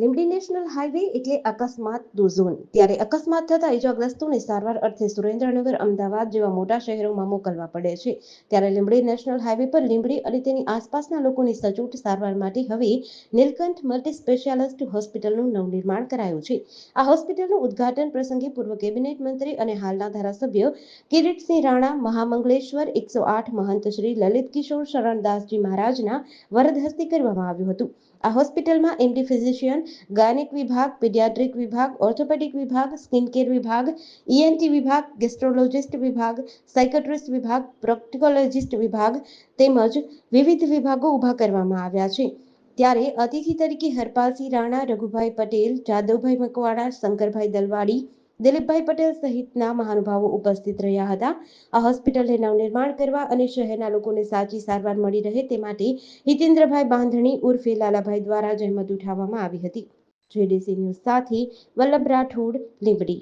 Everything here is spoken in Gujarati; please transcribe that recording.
લીંબડી નેશનલ હાઈવે એટલે અકસ્માત દુઝોન ત્યારે અકસ્માત થતા ઇજાગ્રસ્તોને સારવાર અર્થે સુરેન્દ્રનગર, અમદાવાદ જેવા મોટા શહેરોમાં મોકલવા પડે છે. ત્યારે લીંબડી નેશનલ હાઈવે પર લીંબડી અને તેની આસપાસના લોકોની સચોટ સારવાર માટે હવે નીલકંઠ મલ્ટી સ્પેશિયાલિસ્ટ હોસ્પિટલનું નવનિર્માણ કરાયું છે. આ હોસ્પિટલનું ઉદ્ઘાટન પ્રસંગે પૂર્વ કેબિનેટ મંત્રી અને હાલના ધારાસભ્ય કિરીટસિંહ રાણા, મહામંગલેશ્વર એકસો આઠ મહંત શ્રી લલિત કિશોર શરણદાસજી મહારાજના વરદ હસ્તે કરવામાં આવ્યું હતું. આ હોસ્પિટલમાં એમડી ફિઝિશિયન ગાયનિક વિભાગ પીડિયાટ્રિક વિભાગ ઓર્થોપેડિક વિભાગ સ્કિન કેર વિભાગ ઈએનટી વિભાગ ગેસ્ટ્રોલોજિસ્ટ વિભાગ સાયકોટ્રિસ્ટ વિભાગ પ્રોક્ટિકોલોજિસ્ટ વિભાગ તેમજ વિવિધ વિભાગો ઊભા કરવામાં આવ્યા છે. ત્યારે અતિથિ તરીકે હરપાલસિંહ રાણા, રઘુભાઈ પટેલ, જાદવભાઈ મકવાણા, શંકરભાઈ દલવાડી દિલીપભાઈ પટેલ સહિતના મહાનુભાવો ઉપસ્થિત રહ્યા હતા. આ હોસ્પિટલને નવનિર્માણ કરવા અને શહેરના લોકોને સાચી સારવાર મળી રહે તે માટે હિતેન્દ્રભાઈ બાંધણી ઉર્ફે લાલાભાઈ દ્વારા જહેમત ઉઠાવવામાં આવી હતી. જેડીસી ન્યૂઝ સાથે વલ્લભ રાઠોડ, લીંબડી.